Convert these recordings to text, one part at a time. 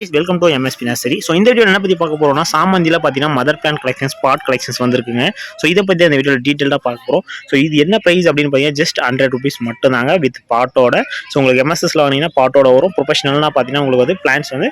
Welcome to MSP nursery so இந்த video என்ன பற்றி பார்க்க போகிறோம்னா சாமந்தியில் பார்த்தீங்கன்னா mother plant collections pot collections வந்திருக்குங்க. ஸோ இதை பற்றி அந்த வீடியோவில் டீட்டெயிலாக பார்க்க போகிறோம் ஸோ இது என்ன ப்ரைஸ் அப்படின்னு பார்த்தீங்கன்னா ஜஸ்ட் ஹண்ட்ரட் ருபீஸ் மட்டும்தாங்க வித் பாட்டோட ஸோ உங்களுக்கு எம்எஸ்எஸில் வந்தீங்கன்னா பாட்டோட வரும். ப்ரொஃபஷனல்னா பார்த்தீங்கன்னா உங்களுக்கு வந்து பிளான்ஸ் வந்து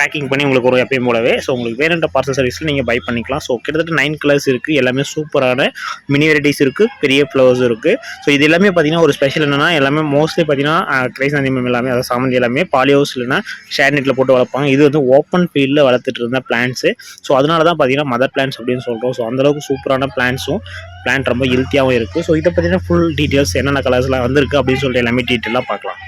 பேக்கிங் பண்ணி உங்களுக்கு வரும் எப்பயும் போலவே. ஸோ உங்களுக்கு வேறென்ற பார்சல் சர்வீஸில் நீங்கள் பை பண்ணிக்கலாம். ஸோ கிட்டத்தட்ட நைன் கலர்ஸ் இருக்குது எல்லாமே சூப்பரான மினி வெரைட்டிஸ் இருக்குது பெரிய ஃப்ளவர்ஸ் இருக்குது ஸோ இது எல்லாமே பார்த்தீங்கன்னா ஒரு ஸ்பெஷல் என்னன்னா எல்லாமே மோஸ்ட்லி பார்த்தீங்கன்னா கிரைசாந்தியம் எல்லாமே அதாவது சாமந்தி எல்லாமே பாலியோஸ் இல்லைன்னா ஷேர் நெட்டில் போட்டு வளர்ப்பாங்க. இது வந்து ஓப்பன் ஃபீல்டில் வளர்த்துட்டு இருந்த பிளான்ஸு ஸோ அதனால தான் பார்த்தீங்கன்னா மதர் பிளான்ஸ் அப்படின்னு சொல்கிறோம் ஸோ அந்தளவுக்கு சூப்பரான பிளான்ஸும் பிளான்ட் ரொம்ப ஹெல்த்தியாகவும் இருக்குது ஸோ இதை பற்றின ஃபுல் டீட்டெயில்ஸ் என்னென்ன கலர்ஸ்லாம் வந்திருக்கு அப்படின்னு சொல்லிட்டு எல்லாமே டீட்டெயிலாக பார்க்கலாம்.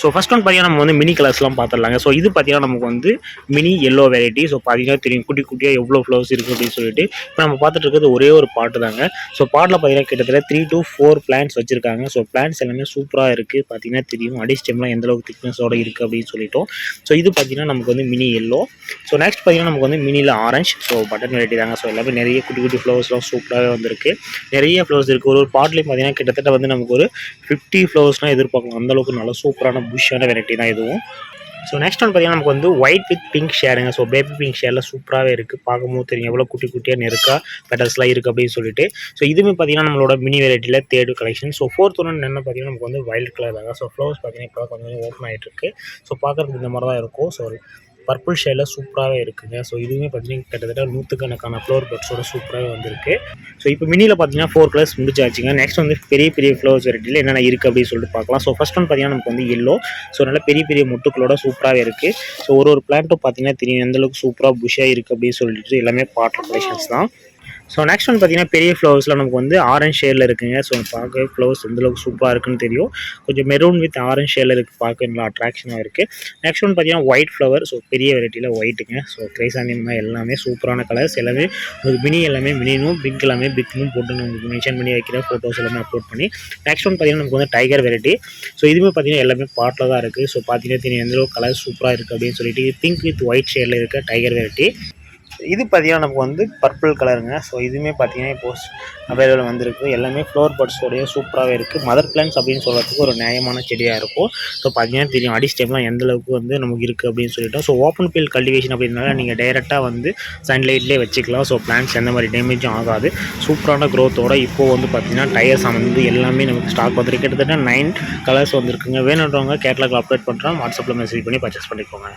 ஸோ ஃபஸ்ட் ஒன் பார்த்தீங்கன்னா நம்ம வந்து மினி கலர்ஸ்லாம் பார்த்துடலாங்க ஸோ இது பார்த்தீங்கன்னா நமக்கு வந்து மினி எல்லோ வெரைட்டி ஸோ பார்த்தீங்கன்னா தெரியும். குட்டி குட்டியாக எவ்வளோ ஃப்ளவர்ஸ் இருக்குது அப்படின்னு சொல்லிட்டு. இப்போ நம்ம பார்த்துட்டு இருக்கிறது ஒரே ஒரு பாட்டு தாங்க. ஸோ பாட்டில் பார்த்தீங்கன்னா கிட்டத்தட்ட த்ரீ டு ஃபோர் பிளான்ஸ் வச்சுருக்காங்க. ஸோ பிளான்ஸ் எல்லாமே சூப்பராக இருக்குது பார்த்தீங்கன்னா தெரியும். அடி ஸ்டெம்லாம் எந்தளவுக்கு திக்னஸோட இருக்குது அப்படின்னு சொல்லிட்டோம். ஸோ இது பார்த்தீங்கன்னா நமக்கு வந்து மினி எல்லோ ஸோ நெக்ஸ்ட் பார்த்தீங்கன்னா நமக்கு வந்து மினியில் ஆரஞ்ச் ஸோ பட்டன் வெரைட்டி தாங்க. ஸோ எல்லாமே நிறைய குட்டி குட்டி ஃப்ளவர்ஸ்லாம் சூப்பராகவே வந்திருக்கு. நிறைய ஃப்ளவர்ஸ் இருக்குது ஒரு ஒரு பாட்லேயும் பார்த்தீங்கன்னா கிட்டத்தட்ட வந்து நமக்கு ஒரு ஃபிஃப்டி ஃப்ளவர்ஸ்லாம் எதிர்பார்க்கலாம். அந்தளவுக்கு நல்ல சூப்பரான புஷ்ஷான வெரைட்டி தான் இதுவும். ஸோ நெக்ஸ்ட் ஒன் பார்த்தீங்கன்னா நமக்கு வந்து ஒயிட் வித் பிங்க் ஷேருங்க ஸோ பேபி பிங்க் ஷேரில் சூப்பராகவே இருக்குது பார்க்கும்போது தெரியும் எவ்வளோ குட்டி குட்டியாக நெருக்கா பெட்டல்ஸ்லாம் இருக்குது அப்படின்னு சொல்லிட்டு. ஸோ இதுவுமே பார்த்தீங்கன்னா நம்மளோட மினி வெரைட்டியில் தேர்டு கலெக்ஷன் ஸோ ஃபோர்த் ஒன்று என்ன பார்த்தீங்கன்னா நமக்கு வந்து வைல்ட் கலர் தாங்க. ஸோ ஃப்ளவர்ஸ் பார்த்தீங்கன்னா இப்போ கொஞ்சம் கொஞ்சம் ஓப்பன் ஆகிட்டு இருக்கு. ஸோ பார்க்குறதுக்கு இந்த மாதிரி தான் இருக்கும். ஸோ பர்பிள் ஷேடில் சூப்பராகவே இருக்குங்க. ஸோ இதுவுமே பார்த்தீங்கன்னா கிட்டத்தட்ட நூற்றுக்கணக்கான ஃப்ளவர் பட்ஸோட சூப்பராகவே வந்திருக்கு. ஸோ இப்போ மினியில் பார்த்தீங்கன்னா ஃபோர் கலர்ஸ் முடிச்சாச்சுங்க நெக்ஸ்ட் வந்து பெரிய பெரிய ஃப்ளவர்ஸ் வெரைட்டியில் என்னென்ன இருக்குது அப்படின்னு சொல்லிட்டு பார்க்கலாம் ஸோ ஃபஸ்ட் ஒன் பார்த்தீங்கன்னா நமக்கு வந்து எல்லோ ஸோ நல்லா பெரிய பெரிய முட்டுக்களோட சூப்பராகவே இருக்குது ஸோ ஒரு ஒரு பிளான்ட்டும் பார்த்தீங்கன்னா தெரியும் எந்தளவுக்கு சூப்பராக புஷ்ஷாக இருக்குது அப்படின்னு சொல்லிட்டு எல்லாமே பாட்டர் கலெக்ஷன்ஸ் தான். ஸோ நெக்ஸ்ட் ஒன் பார்த்தீங்கன்னா பெரிய ஃப்ளவர்ஸில் நமக்கு வந்து ஆரஞ்ச் ஷேடில் இருக்குங்க. ஸோ பார்க்க ஃப்ளவர்ஸ் எந்தளவுக்கு சூப்பராக இருக்குன்னு தெரியும். கொஞ்சம் மெரூன் வித் ஆரஞ்ச் ஷேடில் இருக்குது பார்க்க நல்லா அட்ராக்ஷனாக இருக்குது நெக்ஸ்ட் ஒன் பார்த்தீங்கன்னா ஒயிட் ஃப்ளவர் ஸோ பெரிய வெரைட்டியில் ஒயிட்டுங்க ஸோ கிரைசாண்டியம் தான் எல்லாமே சூப்பரான கலர்ஸ் எல்லாமே உங்களுக்கு மினி எல்லாமே மினினும் பிக் எல்லாமே பிக்னும் போட்டு நான் உங்களுக்கு மென்ஷன் பண்ணி வைக்கிற ஃபோட்டோஸ் எல்லாமே அப்லோட் பண்ணி நெக்ஸ்ட் ஒன் பார்த்தீங்கன்னா நமக்கு வந்து டைகர் வெரைட்டி ஸோ இதுவுமே பார்த்தீங்கன்னா எல்லாமே பாட்டில் தான் இருக்குது ஸோ பார்த்தீங்கன்னா தெரியும் எந்த கலர் சூப்பராக இருக்குது அப்படின்னு சொல்லிட்டு பிங்க் வித் ஒயிட் ஷேடில் இருக்க டைகர் வெரைட்டி இது பார்த்தீங்கன்னா நமக்கு வந்து பர்பிள் கலருங்க ஸோ இதுவுமே பார்த்தீங்கன்னா இப்போ அவைலபிள் வந்திருக்கு. எல்லாமே ஃப்ளோர் பட்ஸோடைய சூப்பராகவே இருக்குது மதர் பிளான்ஸ் அப்படின்னு சொல்கிறதுக்கு ஒரு நியாயமான செடியாக இருக்கும். ஸோ பார்த்தீங்கன்னா தெரியும் அடி ஸ்டெம்லாம் எந்தளவுக்கு வந்து நமக்கு இருக்குது அப்படின்னு சொல்லிட்டோம் ஸோ ஓப்பன் ஃபீல்ட் கல்டிவேஷன் அப்படின்னால நீங்கள் டைரெக்டாக வந்து சன்லைட்லேயே வச்சுக்கலாம். ஸோ பிளான்ஸ் எந்த மாதிரி டேமேஜும் ஆகாது. சூப்பரான க்ரோத்தோட இப்போது வந்து பார்த்திங்கன்னா டயர்ஸ் வந்து எல்லாமே நமக்கு ஸ்டாக் வந்துருக்கு கிட்டத்தட்ட நைன் கலர்ஸ் வந்துருக்குங்க. வேணுன்றவங்க கேட்லாக் அப்டேட் பண்ணுறோம் வாட்ஸ்அப்பில் மெசேஜ் பண்ணி பர்ச்சேஸ் பண்ணிக்கோங்க.